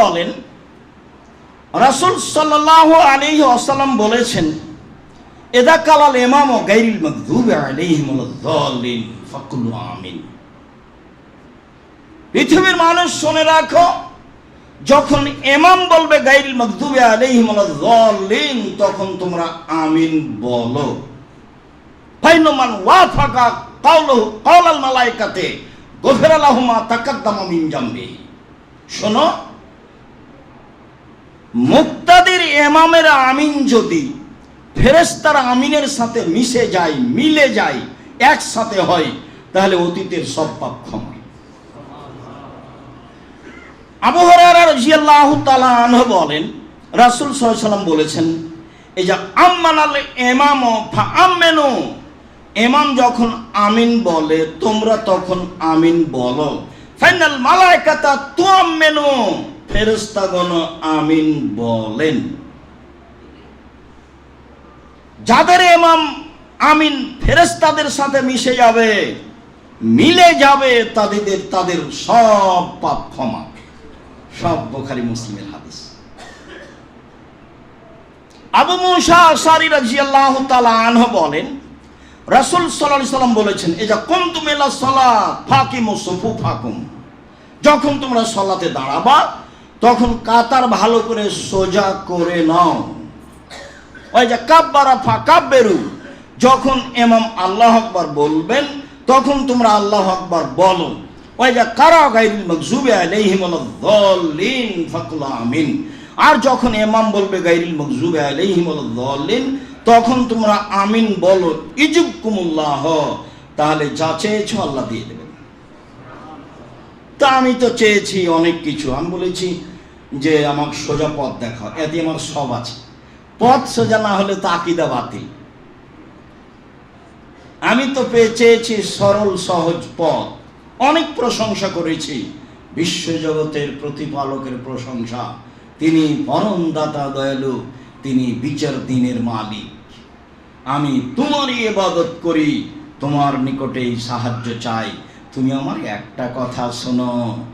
বলেন, রাসূল সাল্লাল্লাহু বলেছেন এদা কালাল ইমাম আমিন। পৃথিবীর মানুষ শুনে রাখো, যখন এমাম বলবে গাইরিল মাগদুবি আলাইহিম ওয়াল-দাল্লিন তখন তোমরা আমিন বলো। ফাইনুমান ওয়াফাকা কাউলুহু কাওলাল মালাইকাতে শোনো, মুক্তাদির এমামের আমিন যদি ফেরেস্তার আমিনের সাথে মিশে যায়, মিলে যায়, একসাথে হয়, তাহলে অতীতের সব পাপ ক্ষমা। আবু হরারা রাদিয়াল্লাহু তাআলা আনহু বলেন, রাসূল সাল্লাম বলেছেন এই যে আম্মানাল ইমাম ফা আমিনু ইমাম যখন আমিন বলে, তোমরা তখন আমিন বলো। ফাইনাল মালায়কাতা মালাইকাতা তুআমিনু ফেরেশতাগণ আমিন বলেন। যাদের ইমাম আমিন ফেরেশতাদের সাথে মিশে যাবে, মিলে যাবে তাদের তাদের সব পাপ ক্ষমা। সব বোখারি মুসলিমের হাদিস। আবু মুসা আশারি রাদিয়াল্লাহু তাআলা আনহু বলেন রাসূল আলাইহি সাল্লাম বলেছেন এই যে কুনতুম ইলা সালাত ফাকিমু সুফুফাকুম। যখন তোমরা সলাতে দাঁড়াবা, তখন কাতার ভালো করে সোজা করে নাও। ওই যে কাব্বারা ফা কাব্বেরু যখন এমাম আল্লাহ আকবার বলবেন, তখন তোমরা আল্লাহ আকবার বলো ওই যে কারা গাইরুল মকজুবে আলাইহিম আমিন। আর যখন এমাম বলবে, গাইরুল মকজুবে আলাইহিম তখন তোমরা আমিন বলো ইজুবকুমুল্লাহ তাহলে যা চেয়েছো আল্লাহ দিয়ে দেবেন। তা আমি তো চেয়েছি অনেক কিছু। আমি বলেছি যে, আমাকে সোজা পথ দেখাও। এতে আমার সব আছে। পথ সোজা না হলে তো আকিদা বাতিল। আমি তো পেয়ে চেয়েছি সরল, সহজ পথ। অনেক প্রশংসা করেছি। বিশ্বজগতের প্রতিপালকের প্রশংসা। তিনি পরম দাতা দয়ালু। তিনি বিচার দিনের মালিক। আমি তোমারই ইবাদত করি, তোমার নিকটেই সাহায্য চাই। তুমি আমার একটা কথা শোনো,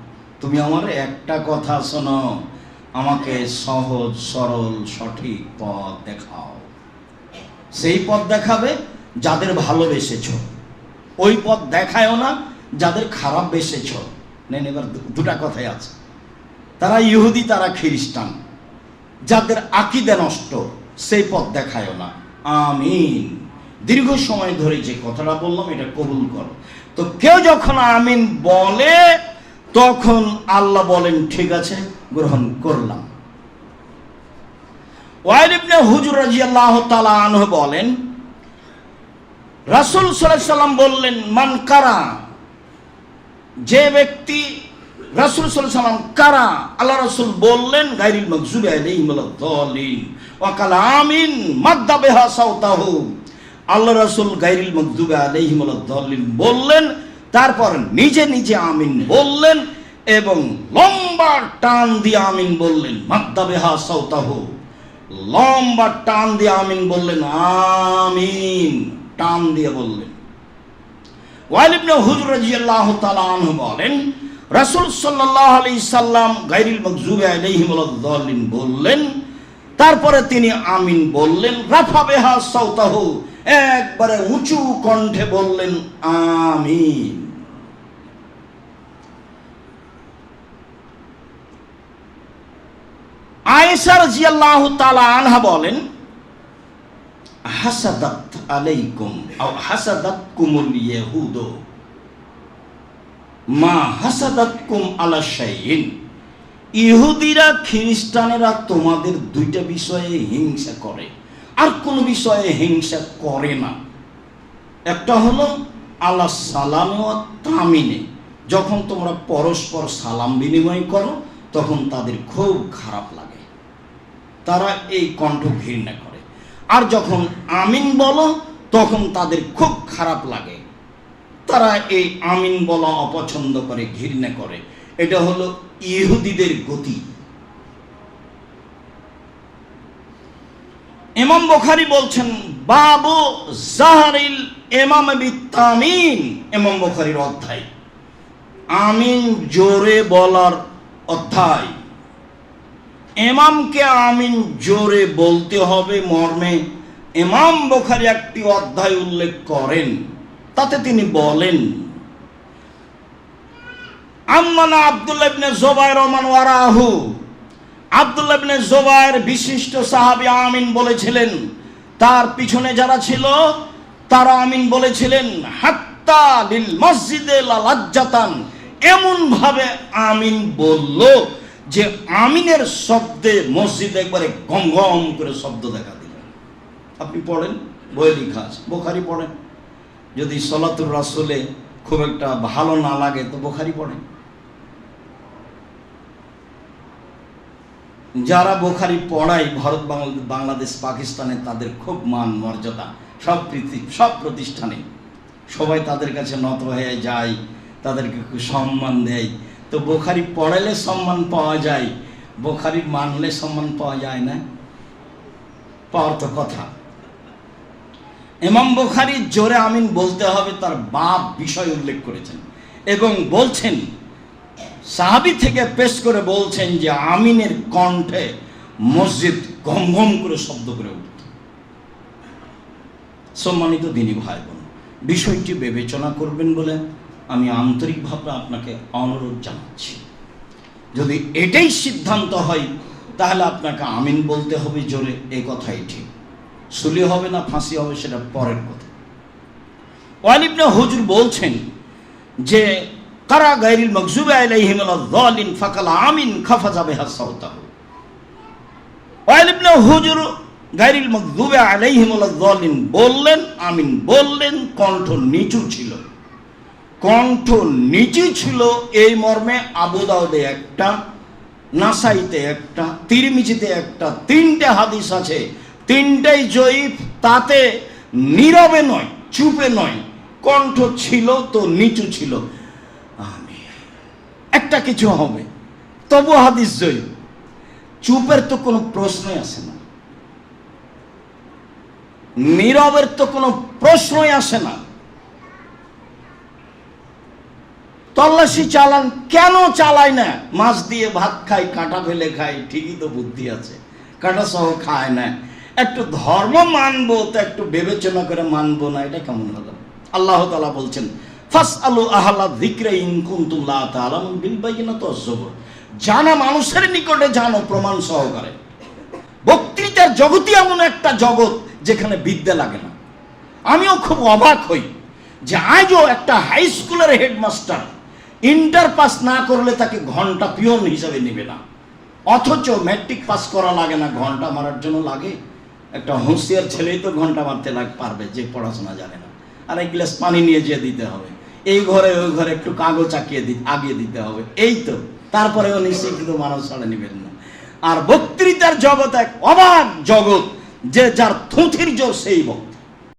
তুমি আমার একটা কথা শোনো, আমাকে সহজ, সরল, সঠিক পথ দেখাও। সেই পথ দেখাবে যাদের ভালোবেসেছ। ওই পথ দেখায়ও না, যাদের খারাপ বেসেছ। নেন, এবার দুটা কথাই আছে। তারা ইহুদি, তারা খ্রিস্টান। যাদের আকিদে নষ্ট, সেই পথ দেখায়ও না। আমিন। দীর্ঘ সময় ধরে যে কথাটা বললাম, এটা কবুল করো। তো কেউ যখন আমিন বলে, তখন আল্লাহ বলেন, ঠিক আছে, গ্রহণ করলাম। ওয়াইল ইবনে হুজুর রাদিয়াল্লাহু তাআলা আনহু বলেন, রাসূল সাল্লাল্লাহু আলাইহি সাল্লাম বললেন, মান কারা? যে ব্যক্তি রাসূল সাল্লাল্লাহু সাল্লাম কারা, আল্লাহ রাসূল বললেন, গায়রিল মাগজুবি আলাইহিম ওয়ালাদ-দালিন ওয়া কালা আমিন মাদ্দা বিহা সাউতাহু। আল্লাহ রাসূল গায়রিল মাগজুবি আলাইহিম ওয়ালাদ-দালিন বললেন, তারপর নিজে নিজে আমিন বললেন এবং লম্বা টান দিয়ে আমিন বললেন, মাদ্দা বিহা সাউতাহু। লম্বা টান দিয়ে আমিন বললেন, আমিন টান দিয়ে বললেন। ওয়াইল ইবনে হুজুর রাদিয়াল্লাহু তাআলা আনহু বলেন, রাসূল সাল্লাল্লাহু আলাইহি সাল্লাম মাগজুবি আলাইহিম ওয়ালাদ-দাল্লিন বললেন তারপরে তিনি আমিন বললেন, রাফা বিহা একবারে উঁচু কণ্ঠে বললেন, আমিন। আয়েশা রাদিয়াল্লাহু তাআলা আনহা বলেন, হাসাদাত আলাইকুম আও হাসাদাতকুমুল ইয়াহুদ। মা হাসাদাতকুম আলা শাইইন। ইহুদিরা, খ্রিস্টানেরা তোমাদের দুইটা বিষয়ে হিংসা করে। আর কোন বিষয়ে হিংসা করে না। একটা হলো, আল্লাহ সালাম ও তামিনে। যখন তোমরা পরস্পর সালাম বিনিময় করো, তখন তাদের খুব খারাপ লাগে। তারা এই কণ্ঠ ঘৃণা করে। আর যখন আমিন বলো, তখন তাদের খুব খারাপ লাগে। তারা এই আমিন বলা অপছন্দ করে, ঘৃণা করে। এটা হলো ইহুদিদের গতি। ইমাম বুখারী বলছেন, বাবু জাহারিল ইমাম বিতামিন ইমাম বুখারীর অধ্যায়। আমিন জোরে বলার অধ্যায়। এমামকে আমিন জোরে বলতে হবে মর্মে ইমাম বোখারি একটি অধ্যায় উল্লেখ করেন। তাতে তিনি বলেন আম্মানা আব্দুল্লাহ ইবনে জোবায়ের রহমান ওয়ারাহু। আব্দুল্লাহ ইবনে জোবায়ের বিশিষ্ট সাহাবী আমিন বলেছিলেন, তার পিছনে যারা ছিল, তারা আমিন বলেছিলেন, হাত্তা লিল মসজিদে লাজ্জাতান। এমন ভাবে আমিন বলল যে আমিনের শব্দে মসজিদ একবারে গম গম করে শব্দ দেখা দিল। আপনি পড়েন? বই লেখা আছে। বোখারি পড়েন? যদি সলাতুর রাসুলে খুব একটা ভালো না লাগে, তো বোখারি পড়েন। যারা বোখারি পড়ায় ভারত বাংলাদেশ, পাকিস্তানে তাদের খুব মান, মর্যাদা, সব সব প্রতিষ্ঠানে। সবাই তাদের কাছে নত হয়ে যায়, তাদেরকে সম্মান দেয়। তো বোখারি পড়ালে সম্মান পাওয়া যায়, বোখারি মানলে সম্মান পাওয়া যায় না? পাওয়ার তো কথা। ইমাম বোখারি জোরে আমিন বলতে হবে, তার বাপ বিষয় উল্লেখ করেছেন এবং বলছেন সাহাবি থেকে পেশ করে বলছেন যে আমিনের কণ্ঠে মসজিদ গম গম করে শব্দ করে উঠত। সম্মানিত দিনী ভাই বোন বিষয়টি বিবেচনা করবেন বলে আমি আন্তরিকভাবে আপনাকে অনুরোধ জানাচ্ছি। যদি এটাই সিদ্ধান্ত হয়, তাহলে আপনাকে আমিন বলতে হবে জোরে এই কথাই ঠিক। সুলি হবে না, ফাঁসি হবে, সেটা পরের কথা। ওয়ালিবনে হুজুর বলছেন যে কারা গাইরিল মকজুবে আলাইহিম ফাকাল আমিন হুজুর গাইরিল মকজুবে বললেন, আমিন বললেন, কণ্ঠ নিচু ছিল। কণ্ঠ নিচু ছিল এই মর্মে আবু একটা, নাসাইতে একটা, তিরমিজিতে একটা, তিনটে হাদিস আছে। তিনটাই জয়ীফ, তাতে নীরবে নয়, চুপে নয়। কণ্ঠ ছিল তো নিচু ছিল। একটা কিছু হবে। তবু হাদিস জয়ীফ চুপের তো কোনো প্রশ্নই আসে না। নীরবের তো কোনো প্রশ্নই আসে না। তল্লাশি চালান কেন চালায় না? মাছ দিয়ে ভাত খাই কাঁটা ফেলে খাই ঠিকই তো বুদ্ধি আছে। কাঁটা সহ খায় না। একটু ধর্ম মানবো, তো একটু বিবেচনা করে মানবো না, এটা কেমন হলো? আল্লাহ তালা বলছেন জানা মানুষের নিকটে জানো, প্রমাণ সহকারে। বক্তৃতার জগতই এমন একটা জগৎ যেখানে বিদ্যা লাগে না। আমিও খুব অবাক হই যে আজও একটা হাই স্কুলের হেডমাস্টার ইন্টার পাস না করলে তাকে ঘণ্টা পিয়ন হিসাবে নেবে না। অথচ ম্যাট্রিক পাস করা লাগে না, ঘণ্টা মারার জন্য লাগে। একটা হুঁশিয়ার ছেলেই তো ঘণ্টা মারতে লাগ, পারবে যে পড়াশোনা জানে না। আর এক গ্লাস পানি নিয়ে যেয়ে দিতে হবে। এই ঘরে, ওই ঘরে একটু কাগজ চাকিয়ে দি আগিয়ে দিতে হবে। এই তো। তারপরেও নিশ্চিত মানুষ ছাড়ে নেবেন না। আর বক্তৃতার জগৎ এক অবাক জগৎ, যে যার থুথির জোর সেই বক্তা